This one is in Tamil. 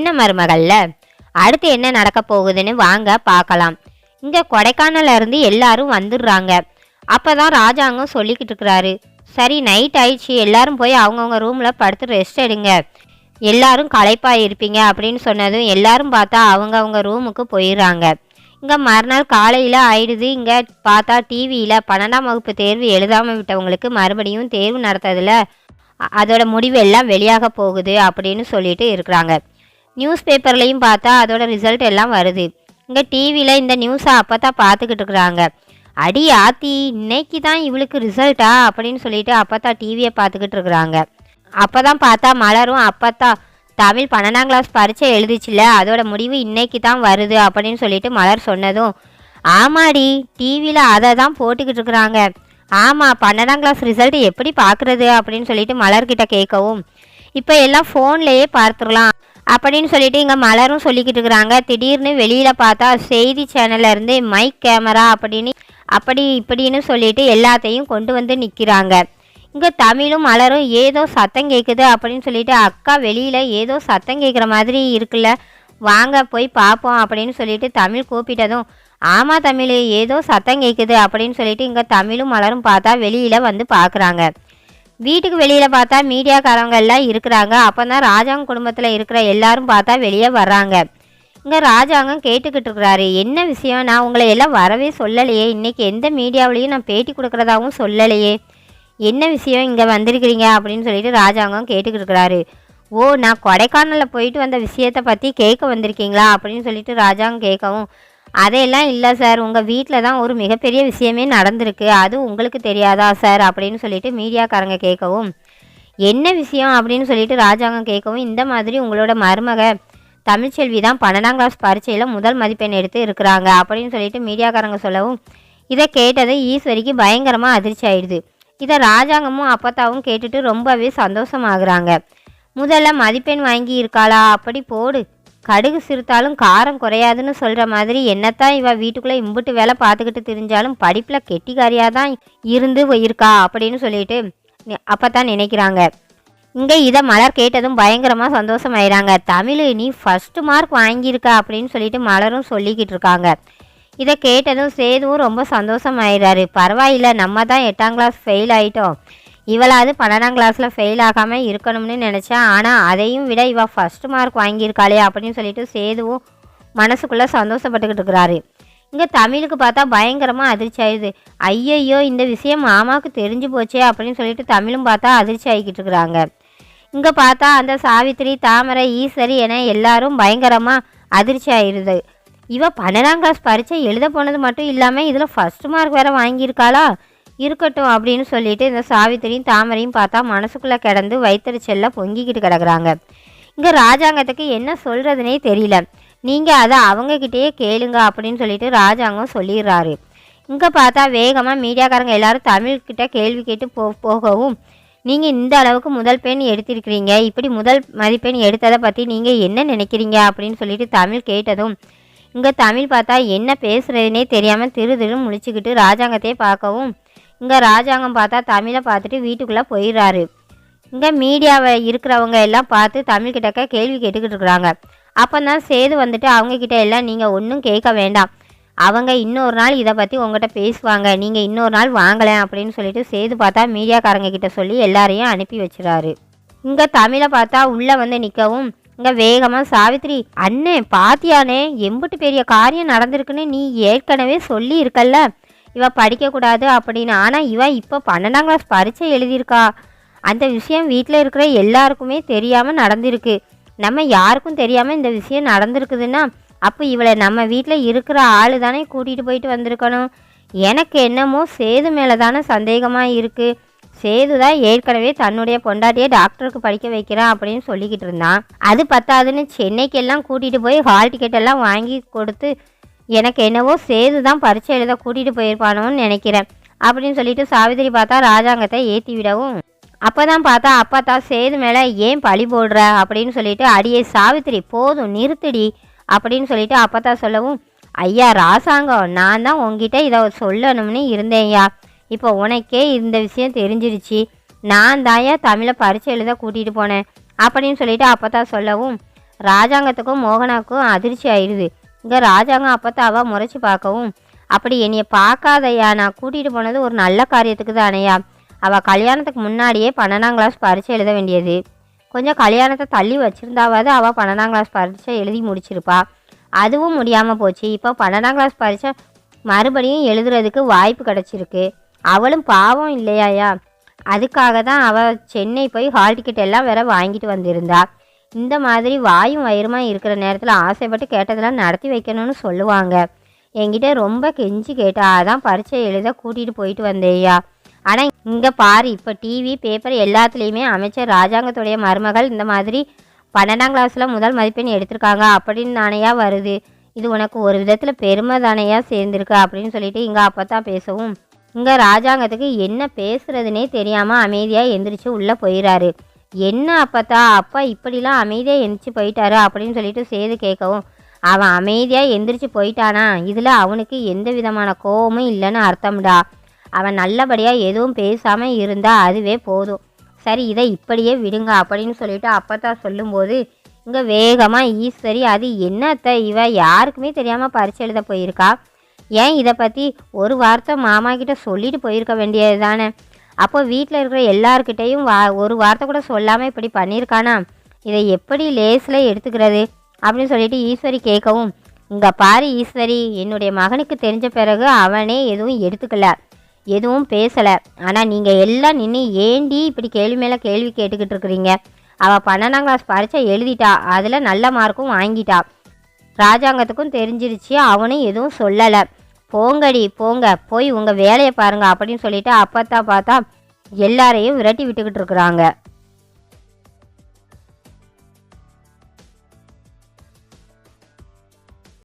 சின்ன மருமகள்ல. அடுத்து என்ன நடக்க போகுதுன்னு வாங்க பார்க்கலாம். இங்க கொடைக்கானல்ல இருந்து எல்லாரும் வந்துடுறாங்க. அப்பதான் ராஜாங்கம் சொல்லிக்கிட்டு இருக்கிறாரு. சரி நைட் ஆயிடுச்சு. எல்லாரும் போய் அவங்கவுங்க ரூம்ல படுத்து ரெஸ்ட் எடுங்க. எல்லாரும் களைப்பா இருப்பீங்க அப்படின்னு சொன்னதும் எல்லாரும் பார்த்தா அவங்கவுங்க ரூமுக்கு போயிடுறாங்க. இங்கே மறுநாள் காலையில் ஆயிடுது. இங்கே பார்த்தா டிவியில் பன்னெண்டாம் வகுப்பு தேர்வு எழுதாமல் விட்டவங்களுக்கு மறுபடியும் தேர்வு நடத்துறதுல அதோட முடிவு எல்லாம் வெளியாக போகுது அப்படின்னு சொல்லிட்டு இருக்கிறாங்க. நியூஸ் பேப்பர்லையும் பார்த்தா அதோட ரிசல்ட் எல்லாம் வருது. இங்கே டிவியில் இந்த நியூஸை அப்போ தான் பார்த்துக்கிட்டு இருக்கிறாங்க. அடி ஆத்தி இன்னைக்கு தான் இவளுக்கு ரிசல்ட்டா அப்படின்னு சொல்லிட்டு அப்போ தான் டிவியை பார்த்துக்கிட்டு இருக்கிறாங்க. அப்போ தான் பார்த்தா மலரும் அப்போ தான் தமிழ் பன்னெண்டாம் கிளாஸ் பரீட்சை எழுதிச்சுல அதோட முடிவு இன்னைக்கு தான் வருது அப்படின்னு சொல்லிட்டு மலர் சொன்னதும் ஆமாடி டிவியில் அதை தான் போட்டுக்கிட்டு இருக்கிறாங்க. ஆமாம் பன்னெண்டாம் கிளாஸ் ரிசல்ட் எப்படி பார்க்குறது அப்படின்னு சொல்லிட்டு மலர்கிட்ட கேட்கவும் இப்போ எல்லாம் ஃபோன்லேயே பார்த்துடலாம். அப்படின்னு சொல்லிட்டு இங்கே மலரும் சொல்லிக்கிட்டு இருக்கிறாங்க. திடீர்னு வெளியில் பார்த்தா செய்தி சேனல்லேருந்து மைக் கேமரா அப்படின்னு அப்படி இப்படின்னு சொல்லிட்டு எல்லாத்தையும் கொண்டு வந்து நிற்கிறாங்க இங்கே தமிழும் மலரும் ஏதோ சத்தம் கேட்குது அப்படின்னு சொல்லிட்டு அக்கா வெளியில் ஏதோ சத்தம் கேட்குற மாதிரி இருக்குல்ல. வாங்க போய் பார்ப்போம் அப்படின்னு சொல்லிட்டு தமிழ் கூப்பிட்டதும் ஆமாம் தமிழ் ஏதோ சத்தம் கேட்குது அப்படின்னு சொல்லிட்டு இங்கே தமிழும் மலரும் பார்த்தா வெளியில் வந்து பார்க்குறாங்க. வீட்டுக்கு வெளியில் பார்த்தா மீடியாக்காரங்க எல்லாம் இருக்கிறாங்க. அப்போ தான் ராஜாங்க குடும்பத்தில் இருக்கிற எல்லாரும் பார்த்தா வெளியே வர்றாங்க. இங்கே ராஜாங்கம் கேட்டுக்கிட்டு இருக்கிறாரு. என்ன விஷயம்? நான் உங்களை எல்லாம் வரவே சொல்லலையே. இன்னைக்கு எந்த மீடியாவிலையும் நான் பேட்டி கொடுக்குறதாகவும் சொல்லலையே. என்ன விஷயம்? இங்கே வந்திருக்கிறீங்க அப்படின்னு சொல்லிட்டு ராஜாங்கம் கேட்டுக்கிட்டு இருக்கிறாரு. ஓ நான் கொடைக்கானலில் போயிட்டு வந்த விஷயத்தை பற்றி கேட்க வந்திருக்கீங்களா அப்படின்னு சொல்லிட்டு ராஜாங்கம் கேட்கவும் அதையெல்லாம் இல்லை சார். உங்கள் வீட்டில் தான் ஒரு மிகப்பெரிய விஷயமே நடந்திருக்கு. அது உங்களுக்கு தெரியாதா சார்? அப்படின்னு சொல்லிட்டு மீடியாக்காரங்க கேட்கவும் என்ன விஷயம் அப்படின்னு சொல்லிட்டு ராஜாங்கம் கேட்கவும் இந்த மாதிரி உங்களோட மருமக தமிழ்ச்செல்வி தான் பன்னெண்டாம் கிளாஸ் பரீட்சையில் முதல் மதிப்பெண் எடுத்து இருக்கிறாங்க அப்படின்னு சொல்லிட்டு மீடியாக்காரங்க சொல்லவும் இதை கேட்டது ஈஸ்வரிக்கு பயங்கரமாக அதிர்ச்சி ஆயிடுது. இதை ராஜாங்கமும் அப்பத்தாவும் கேட்டுட்டு ரொம்பவே சந்தோஷமாகறாங்க. முதல்ல மதிப்பெண் வாங்கி இருக்காளா? அப்படி போடு. கடுகு சிறுத்தாலும் காரம் குறையாதுன்னு சொல்கிற மாதிரி என்னத்தான் இவ வீட்டுக்குள்ளே இம்புட்டு வேலை பார்த்துக்கிட்டு திரிஞ்சாலும் படிப்பில் கெட்டிக்காரியாக தான் இருந்து இருக்கா அப்படின்னு சொல்லிட்டு அப்போ தான் நினைக்கிறாங்க. இங்கே இதை மலர் கேட்டதும் பயங்கரமாக சந்தோஷமாயிறாங்க. தமிழ் நீ ஃபஸ்ட்டு மார்க் வாங்கியிருக்க அப்படின்னு சொல்லிட்டு மலரும் சொல்லிக்கிட்டு இருக்காங்க. இதை கேட்டதும் சேதுவும் ரொம்ப சந்தோஷமாயிடுறாரு பரவாயில்ல நம்ம தான் எட்டாம் கிளாஸ் ஃபெயில் ஆகிட்டோம் இவளாவது பன்னெண்டாம் கிளாஸில் ஃபெயில் ஆகாமல் இருக்கணும்னு நினச்சேன் ஆனால் அதையும் விட இவள் ஃபஸ்ட்டு மார்க் வாங்கியிருக்காளே அப்படின்னு சொல்லிட்டு சேதுவும் மனசுக்குள்ளே சந்தோஷப்பட்டுக்கிட்டு இருக்கிறாரு. இங்கே தமிழுக்கு பார்த்தா பயங்கரமாக அதிர்ச்சி ஆயிடுது. ஐயையோ இந்த விஷயம் மாமாவுக்கு தெரிஞ்சு போச்சே அப்படின்னு சொல்லிட்டு தமிழும் பார்த்தா அதிர்ச்சி ஆகிக்கிட்டு இருக்கிறாங்க. இங்கே பார்த்தா அந்த சாவித்திரி தாமரை ஈஸ்வரி என எல்லாரும் பயங்கரமாக அதிர்ச்சி ஆயிடுது. இவள் பன்னெண்டாம் கிளாஸ் பரீட்சை எழுத போனது மட்டும் இல்லாமல் இதில் ஃபர்ஸ்ட் மார்க் வேறு வாங்கியிருக்காளா? இருக்கட்டும் அப்படின்னு சொல்லிட்டு இந்த சாவித்திரியும் தாமரையும் பார்த்தா மனசுக்குள்ளே கிடந்து வைத்தறிச்சல்ல பொங்கிக்கிட்டு கிடக்குறாங்க. இங்கே ராஜாங்கத்துக்கு என்ன சொல்கிறதுனே தெரியல. நீங்கள் அதை அவங்கக்கிட்டேயே கேளுங்க அப்படின்னு சொல்லிட்டு ராஜாங்கம் சொல்லிடுறாரு. இங்கே பார்த்தா வேகமாக மீடியாக்காரங்க எல்லாரும் தமிழ்கிட்ட கேள்வி கேட்டு போ போகவும் நீங்கள் இந்த அளவுக்கு முதல் பெண் எடுத்திருக்கிறீங்க. இப்படி முதல் மதிப்பெண் எடுத்ததை பற்றி நீங்கள் என்ன நினைக்கிறீங்க? அப்படின்னு சொல்லிட்டு தமிழ் கேட்டதும் இங்கே தமிழ் பார்த்தா என்ன பேசுகிறதுனே தெரியாமல் திரு திரு முழிச்சுக்கிட்டு ராஜாங்கத்தையே பார்க்கவும் இங்கே ராஜாங்கம் பார்த்தா தமிழை பார்த்துட்டு வீட்டுக்குள்ளே போயிடுறாரு. இங்கே மீடியாவை இருக்கிறவங்க எல்லாம் பார்த்து தமிழ் கிட்டக்க கேள்வி கேட்டுக்கிட்டு இருக்கிறாங்க. அப்போ தான் சேது வந்துட்டு அவங்கக்கிட்ட எல்லாம் நீங்கள் ஒன்றும் கேட்க வேண்டாம். அவங்க இன்னொரு நாள் இதை பற்றி உங்ககிட்ட பேசுவாங்க. நீங்கள் இன்னொரு நாள் வாங்கலேன் அப்படின்னு சொல்லிட்டு சேது பார்த்தா மீடியாக்காரங்க கிட்ட சொல்லி எல்லாரையும் அனுப்பி வச்சுறாரு. இங்கே தமிழை பார்த்தா உள்ளே வந்து நிற்கவும் இங்கே வேகமாக சாவித்ரி அண்ணே பாத்தியானே எம்புட்டு பெரிய காரியம் நடந்திருக்குன்னு நீ ஏற்கனவே சொல்லி இருக்கல்ல இவள் படிக்கக்கூடாது அப்படின்னு. ஆனால் இவன் இப்போ பன்னெண்டாம் கிளாஸ் பரீட்சை எழுதியிருக்கா. அந்த விஷயம் வீட்டில் இருக்கிற எல்லாருக்குமே தெரியாமல் நடந்திருக்கு. நம்ம யாருக்கும் தெரியாமல் இந்த விஷயம் நடந்திருக்குதுன்னா அப்போ இவளை நம்ம வீட்டில் இருக்கிற ஆள் தானே கூட்டிகிட்டு போயிட்டு வந்திருக்கணும்? எனக்கு என்னமோ சேது மேலே தானே சந்தேகமாக இருக்குது சேது தான் ஏற்கனவே தன்னுடைய பொண்டாட்டியை டாக்டருக்கு படிக்க வைக்கிறான் அப்படின்னு சொல்லிக்கிட்டு இருந்தான். அது பத்தாதுன்னு சென்னைக்கெல்லாம் கூட்டிகிட்டு போய் ஹால் டிக்கெட் எல்லாம் வாங்கி கொடுத்து எனக்கு என்னவோ சேது தான் பரீட்சை எழுத கூட்டிகிட்டு போயிருப்பானோன்னு நினைக்கிறேன். அப்படின்னு சொல்லிட்டு சாவித்திரி பார்த்தா ராஜாங்கத்தை ஏற்றி விடவும். அப்போ தான் பார்த்தா அப்பா தான் சேது மேலே ஏன் பழி போடுற? அப்படின்னு சொல்லிட்டு அடியே சாவித்திரி போதும் நிறுத்துடி. அப்படின்னு சொல்லிட்டு அப்பா தான் சொல்லவும் ஐயா ராசாங்கம் நான் தான் உங்ககிட்ட இதை சொல்லணும்னு இருந்தேன்யா. இப்போ உனக்கே இந்த விஷயம் தெரிஞ்சிருச்சு. நான் தாயா தமிழை பரிச்சை எழுத கூட்டிகிட்டு போனேன். அப்படின்னு சொல்லிட்டு அப்போ தான் சொல்லவும் ராஜாங்கத்துக்கும் மோகனாக்கும் அதிர்ச்சி ஆயிடுது இங்கே ராஜாங்கம் அவள் முறைச்சி பார்க்கவும் அப்படி என்னைய பார்க்காதய்யா நான் கூட்டிகிட்டு போனது ஒரு நல்ல காரியத்துக்கு தானையா? அவள் கல்யாணத்துக்கு முன்னாடியே பன்னெண்டாம் கிளாஸ் பரீட்சை எழுத வேண்டியது. கொஞ்சம் கல்யாணத்தை தள்ளி வச்சுருந்தாவது அவள் பன்னெண்டாம் கிளாஸ் பரீட்சை எழுதி முடிச்சிருப்பா. அதுவும் முடியாமல் போச்சு. இப்போ பன்னெண்டாம் கிளாஸ் பரீட்சை மறுபடியும் எழுதுறதுக்கு வாய்ப்பு கிடச்சிருக்கு. அவளும் பாவம் இல்லையாயா? அதுக்காக தான் அவள் சென்னை போய் ஹால் டிக்கெட் எல்லாம் வேற வாங்கிட்டு வந்திருந்தா. இந்த மாதிரி வாயும் வயிறுமா இருக்கிற நேரத்தில் ஆசைப்பட்டு கேட்டதெல்லாம் நடத்தி வைக்கணும்னு சொல்லுவாங்க. என்கிட்ட ரொம்ப கெஞ்சி கேட்டா அதான் பரீட்சை எழுத கூட்டிகிட்டு போயிட்டு வந்தேயா ஆனால் இங்கே பாரு இப்போ டிவி பேப்பர் எல்லாத்துலேயுமே அமைச்சர் ராஜாங்கத்துடைய மருமகள் இந்த மாதிரி பன்னெண்டாம் கிளாஸில் முதல் மதிப்பெண் எடுத்திருக்காங்க. அப்படின்னு தானையா வருது. இது உனக்கு ஒரு விதத்தில் பெருமை தானையா சேர்ந்துருக்கு அப்படின்னு சொல்லிட்டு இங்கே அப்போ தான் பேசவும். இங்கே ராஜாங்கத்துக்கு என்ன பேசுறதுனே தெரியாமல் அமைதியாக எந்திரிச்சு உள்ளே போயிடாரு என்ன அப்பத்தா? அப்பா இப்படிலாம் அமைதியாக எந்திரிச்சு போயிட்டாரு? அப்படின்னு சொல்லிட்டு சேது கேட்கவும் அவன் அமைதியாக எந்திரிச்சு போயிட்டானா? இதில் அவனுக்கு எந்த விதமான கோபமும் இல்லைன்னு அர்த்தம்டா. அவன் நல்லபடியாக எதுவும் பேசாமல் இருந்தால் அதுவே போதும். சரி இதை இப்படியே விடுங்க அப்படின்னு சொல்லிட்டு அப்பத்தா சொல்லும்போது இங்கே வேகமாக ஈஸ்வரி அது என்னத்த? இவ யாருக்குமே தெரியாமல் பரிச்சு எழுத போயிருக்கா? ஏன் இதை பற்றி ஒரு வார்த்தை மாமா கிட்ட சொல்லிட்டு போயிருக்க வேண்டியது தானே அப்போ வீட்டில் இருக்கிற எல்லாருக்கிட்டேயும் வா ஒரு வார்த்தை கூட சொல்லாமல் இப்படி பண்ணியிருக்கானா இதை எப்படி லேஸில் எடுத்துக்கிறது? அப்படின்னு சொல்லிட்டு ஈஸ்வரி கேட்கவும் இங்கே பாரு ஈஸ்வரி என்னுடைய மகனுக்கு தெரிஞ்ச பிறகு அவனே எதுவும் எடுத்துக்கல எதுவும் பேசலை. ஆனால் நீங்கள் எல்லாம் நின்று ஏண்டி இப்படி கேள்வி மேலே கேள்வி கேட்டுக்கிட்டு இருக்கிறீங்க? அவள் பன்னெண்டாம் கிளாஸ் பரீட்சை எழுதிட்டா அதில் நல்ல மார்க்கும் வாங்கிட்டா. ராஜாங்கத்துக்கும் தெரிஞ்சிருச்சு அவனும் எதுவும் சொல்லலை. போங்கடி போங்க. போய் உங்கள் வேலையை பாருங்க அப்படின்னு சொல்லிட்டு தான் பார்த்தா எல்லாரையும் விரட்டி விட்டுக்கிட்டு இருக்கிறாங்க.